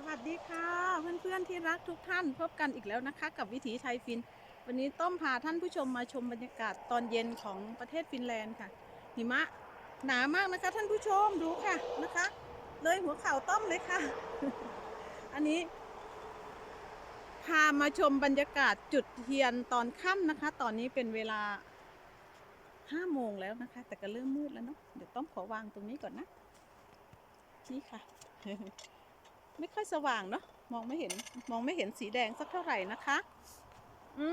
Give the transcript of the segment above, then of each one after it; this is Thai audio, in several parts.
สวัสดีค่ะ เพื่อนๆที่รักทุกท่านพบกันอีกแล้วนะคะ กับวิถีไทยฟิน วันนี้ต้อมพาท่านผู้ชมมาชมบรรยากาศตอนเย็นของประเทศฟินแลนด์ค่ะ หิมะหนามากนะคะ ท่านผู้ชมดูค่ะนะคะ เลยหัวเข่าต้อมเลยค่ะ อันนี้ พามาชมบรรยากาศจุดเทียนตอนค่ำนะคะ ตอนนี้เป็นเวลาห้าโมงแล้วนะคะ แต่ก็เริ่มมืดแล้วเนาะเดี๋ยวต้อมขอวางตรงนี้ก่อนนะนี่ค่ะ ไม่ค่อยสว่างเนาะมองไม่เห็นมองไม่เห็นสีแดงสักเท่าไหร่นะคะ อื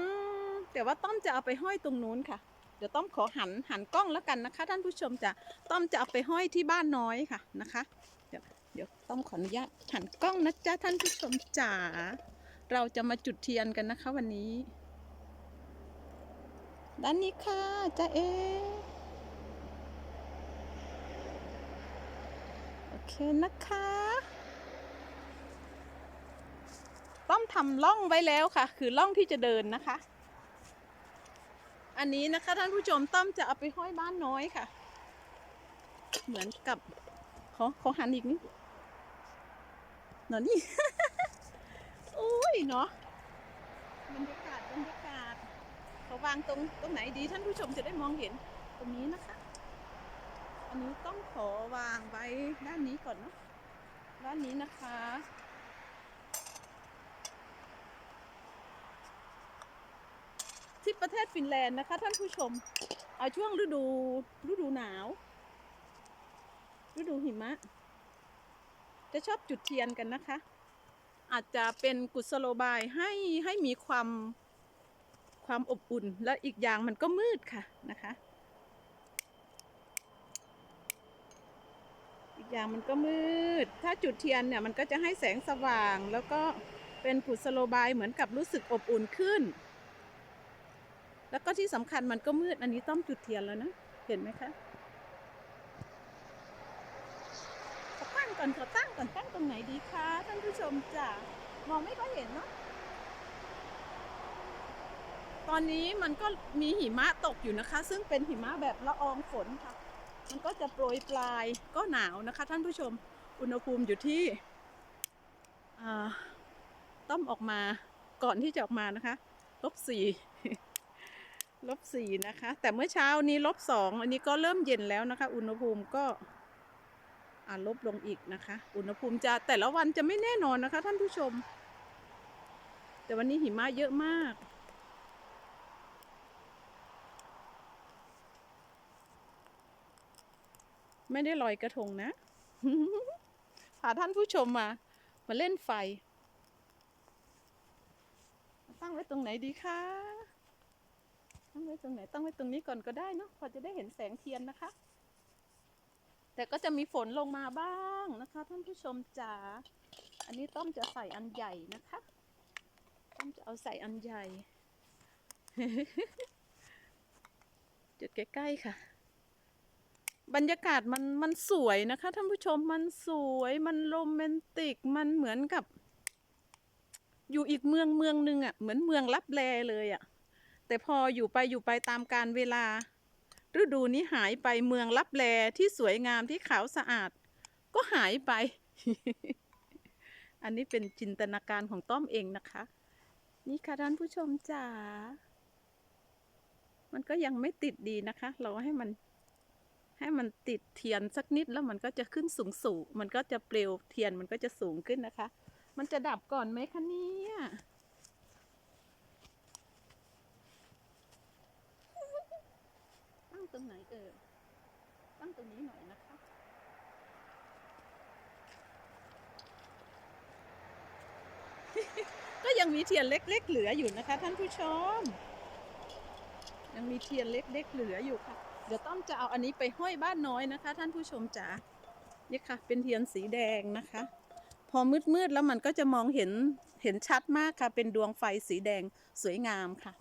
มแต่ว่าต้อมจะเอาไปห้อยตรงนู้นค่ะ เดี๋ยวต้อมขอหันหันกล้องแล้วกันนะคะ ท่านผู้ชมจะต้อมจะเอาไปห้อยที่บ้านน้อยค่ะนะคะ เดี๋ยวเดี๋ยวต้อมขออนุญาตหันกล้องนะจ๊ะท่านผู้ชมจ๋าเราจะมาจุดเทียนกันนะคะวันนี้ ด้านนี้ค่ะจ้าเอโอเคนะคะ ต้อม ทำล่องไว้แล้วค่ะ คือล่องที่จะเดินนะคะ อันนี้นะคะท่านผู้ชมต้อมจะเอาไปห้อยบ้านน้อยค่ะ เหมือนกับขอขอหันอีกนิดหนอนี่อุ้ยเนาะบรรยากาศบรรยากาศเขาวางตรงตรงไหนดีท่านผู้ชมจะได้มองเห็นตรงนี้นะคะ อันนี้ต้องขอวางไว้ด้านนี้ก่อนเนาะด้านนี้นะคะ ที่ประเทศฟินแลนด์นะคะ ท่านผู้ชม เอาช่วงฤดูฤดูหนาว ฤดูหิมะ จะชอบจุดเทียนกันนะคะ อาจจะเป็นกุศโลบายให้ให้มีความความอบอุ่น และอีกอย่างมันก็มืดค่ะนะคะ อีกอย่างมันก็มืด ถ้าจุดเทียนเนี่ยมันก็จะให้แสงสว่างแล้วก็เป็นกุศโลบายเหมือนกับรู้สึกอบอุ่นขึ้น แล้วก็ที่สำคัญมันก็มืดอันนี้ต้องจุดเทียนแล้วนะ เห็นไหมคะขอตั้งก่อนขอตั้งก่อนตั้งตรงไหนดีคะท่านผู้ชมจ้ะมองไม่ค่อยเห็นเนาะตอนนี้มันก็มีหิมะตกอยู่นะคะ ซึ่งเป็นหิมะแบบละอองฝนค่ะ มันก็จะโปรยปลายก็หนาวนะคะ ท่านผู้ชมอุณหภูมิอยู่ที่ต้อมออกมาก่อนที่จะออกมานะคะลบสี่ ลบสี่นะคะ แต่เมื่อเช้านี้ลบสองอันนี้ก็เริ่มเย็นแล้วนะคะ อุณหภูมิก็อ่าลบลงอีกนะคะ อุณหภูมิจะแต่ละวันจะไม่แน่นอนนะคะ ท่านผู้ชม แต่วันนี้หิมะเยอะมาก ไม่ได้ลอยกระทงนะพาท่านผู้ชมมา มาเล่นไฟ ตั้งไว้ตรงไหนดีคะ ตั้งไว้ตรงไหนตั้งไว้ตรงนี้ก่อนก็ได้เนาะพอจะได้เห็นแสงเทียนนะคะ แต่ก็จะมีฝนลงมาบ้างนะคะ ท่านผู้ชมจ๋าอันนี้ต้อมจะใส่อันใหญ่นะคะ ต้อมจะเอาใส่อันใหญ่ จุดใกล้ๆค่ะ บรรยากาศมันมันสวยนะคะ ท่านผู้ชมมันสวยมันโรแมนติกมันเหมือนกับ อยู่อีกเมืองเมืองหนึ่งอะ่ะเหมือนเมืองลับแลเลยอะ่ะ แต่พออยู่ไปอยู่ไปตามการเวลา ฤดูนี้หายไปเมืองลับแลที่สวยงามที่ขาวสะอาด ก็หายไป อันนี้เป็นจินตนาการของต้อมเองนะคะ นี่ค่ะท่านผู้ชมจ๋า มันก็ยังไม่ติดดีนะคะ เราให้มันให้มันติดเทียนสักนิดแล้วมันก็จะขึ้นสูงสูงมันก็จะเปลวเทียนมันก็จะสูงขึ้นนะคะ มันจะดับก่อนไหมคะเนี่ย ตั้งตรงไหนเออตั้งตรงนี้หน่อยนะคะก็ยังมีเทียนเล็ก ๆ เหลืออยู่นะคะ ท่านผู้ชม ยังมีเทียนเล็ก ๆ เหลืออยู่ค่ะ เดี๋ยวต้อมจะเอาอันนี้ไปห้อยบ้านน้อยนะคะ ท่านผู้ชมจ๋านี่ค่ะ เป็นเทียนสีแดงนะคะ พอมืดๆแล้วมันก็จะมองเห็นเห็นชัดมากค่ะ เป็นดวงไฟสีแดงสวยงามค่ะ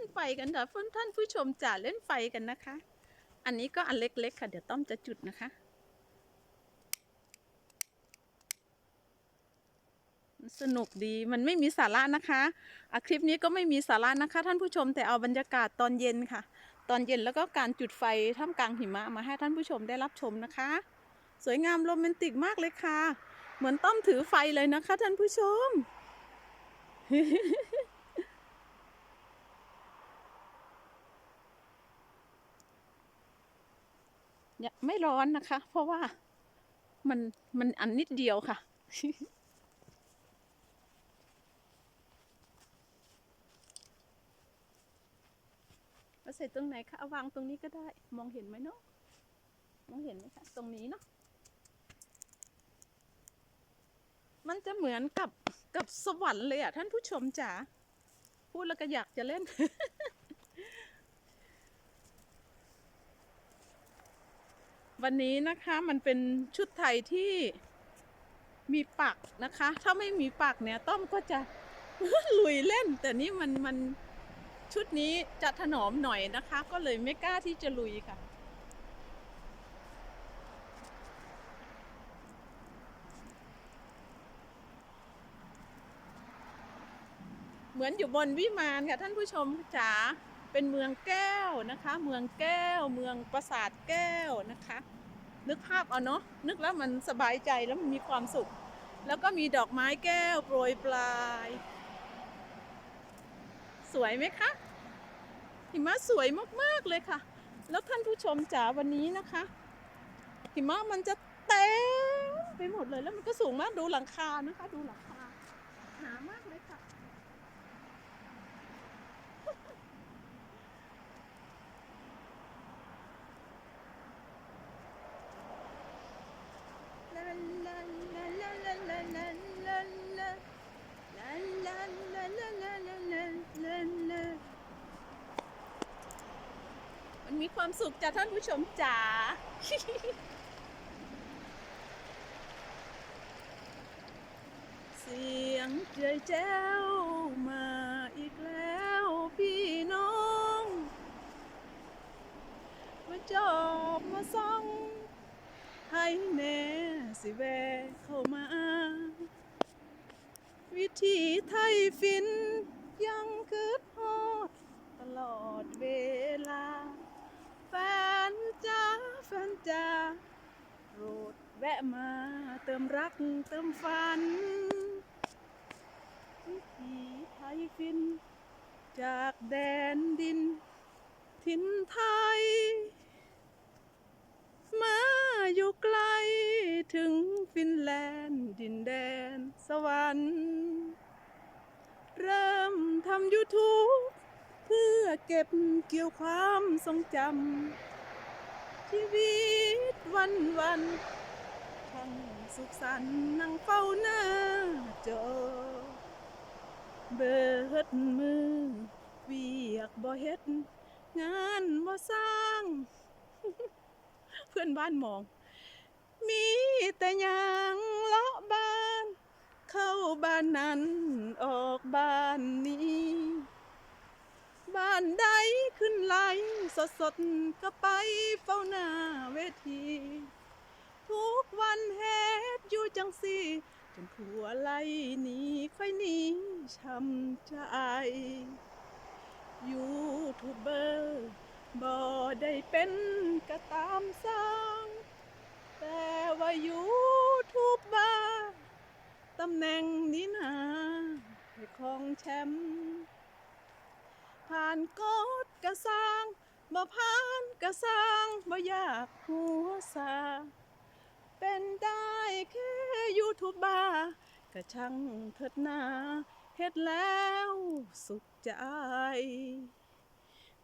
่นไฟกันค่ะท่านผู้ชมจ๋าเล่นไฟกันนะคะ อันนี้ก็อันเล็กๆค่ะ เดี๋ยวต้อมจะจุดนะคะสนุกดีมันไม่มีสาระนะคะอะคลิปนี้ก็ไม่มีสาระนะคะ ท่านผู้ชมแต่เอาบรรยากาศตอนเย็นค่ะ ตอนเย็นแล้วก็การจุดไฟท่ามกลางหิมะมาให้ท่านผู้ชมได้รับชมนะคะ สวยงามโรแมนติกมากเลยค่ะ เหมือนต้อมถือไฟเลยนะคะ ท่านผู้ชม อย่า ไม่ร้อนนะคะ เพราะว่ามันมันอันนิดเดียวค่ะเอาใส่ตรงไหนคะเอาวางตรงนี้ก็ได้ มองเห็นไหมเนาะมองเห็นไหมคะตรงนี้เนาะมันจะเหมือนกับกับสวรรค์เลยอะท่านผู้ชมจ๋าพูดแล้วก็อยากจะเล่น วันนี้นะคะมันเป็นชุดไทยที่มีปักนะคะ ถ้าไม่มีปักเนี่ยต้อมก็จะลุยเล่น แต่นี่มันมันชุดนี้จะถนอมหน่อยนะคะ ก็เลยไม่กล้าที่จะลุยค่ะ เหมือนอยู่บนวิมานค่ะท่านผู้ชมจ๋า เป็นเมืองแก้วนะคะ เมืองแก้ว เมืองปราสาทแก้วนะคะ นึกภาพเอาเนาะนึกแล้วมันสบายใจแล้วมันมีความสุข แล้วก็มีดอกไม้แก้วโปรยปลาย สวยไหมคะหิมะสวยมากๆเลยค่ะ แล้วท่านผู้ชมจ๋าวันนี้นะคะ หิมะมันจะเต็มไปหมดเลยแล้วมันก็สูงมากดูหลังคานะคะ ดูหลังคาหนามากเลยค่ะ มันมีความสุขจ้ะท่านผู้ชมจ๋าเสียงเจยแจ้วมาอีกแล้วพี่น้องมาจอบมาส่อง ให้แน่สิแวะเข้ามา วิธีไทยฟินยังเกิดฮอด ตลอดเวลา จ้าโปรดแวะมาเติมรักเติมฝันวิถีไทยฟิน จากแดนดินถิ่นไทย มาอยู่ไกลถึงฟินแลนด์ ดินแดนสวรรค์เริ่มทำ YouTube เพื่อเก็บเกี่ยวความทรงจำ ชีวิตวันวันทั้งสุขสันต์นั่งเฝ้าหน้าจอ เบิดมือเวียกบ่เฮ็ด งานบ่สร้าง เพื่อนบ้านมอง มีแต่ยางเลาะบ้าน เข้าบ้านนั้นออกบ้านนี้ บ้านใดขึ้นไหลสดสดก็ไปเฝ้าหน้าเวที ทุกวันเฮ็ดอยู่จังสี่ จนผัวไล่หนีค่อยหนีช้ำใจยูทูบเบอร์บ่ได้เป็นก็ตามสร้างแต่ว่ายูทูบเบอร์ตำแหน่งนี้นาให้ของแชมป์ ผ่านกฎกระสร้างบ่ผ่านกระสร้างบ่อยากหัวซาเป็นได้แค่ยูทูบบาร์ก็ช่างเถิดนาเฮ็ดแล้วสุขใจ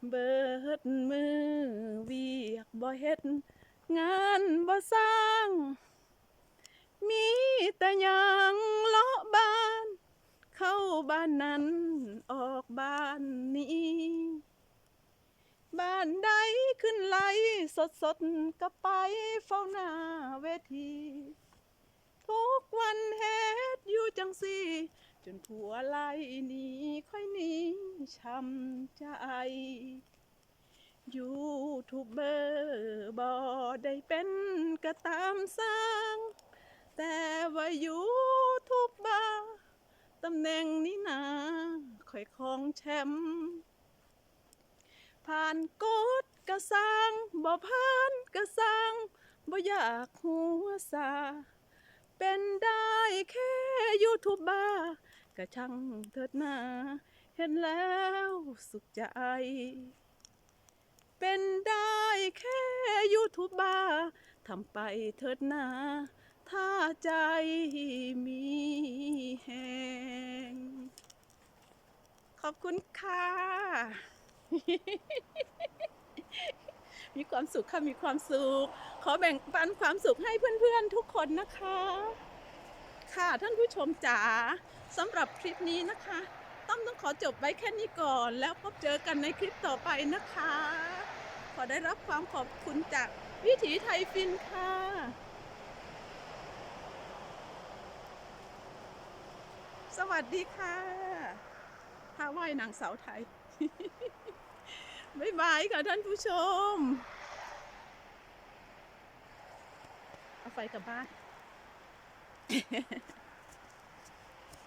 เบิดมือเวียกบ่เฮ็ดงานบ่สร้าง มีแต่ยังเลาะบ้าน เข้าบ้านนั้น ออกบ้านนี้ บ้านใดขึ้นไหลสดสดก็ไปเฝ้าหน้าเวที ทุกวันเฮ็ดอยู่จังสี่ จนผัวไล่หนีค่อยหนีช้ำใจยูทูบเบอร์บอได้เป็นกระตามสร้าง แต่ว่ายูทูบเบอร์ ตำแหน่งนี้นาคอยคองแชมป์ผ่านกฎกระสังบ่ผ่านกระสังบ่อยากหัวซาเป็นได้แค่ยูทูบบอร์กระช่างเถิดนาเห็นแล้วสุขใจ เป็นได้แค่ยูทูบบอร์ทำไปเถิดนาถ้าใจมีแห อบคุณค่ะ มีความสุขค่ะ มีความสุข ขอแบ่งปันความสุขให้เพื่อนๆทุกคนนะคะ ค่ะท่านผู้ชมจ๋าสำหรับคลิปนี้นะคะ ต้องต้องขอจบไว้แค่นี้ก่อน แล้วพบเจอกันในคลิปต่อไปนะคะ ขอได้รับความขอบคุณจากวิถีไทยฟินค่ะสวัสดีค่ะ ว่ายนางสาวไทยบ๊ายบายค่ะท่านผู้ชม เอาไฟกลับบ้าน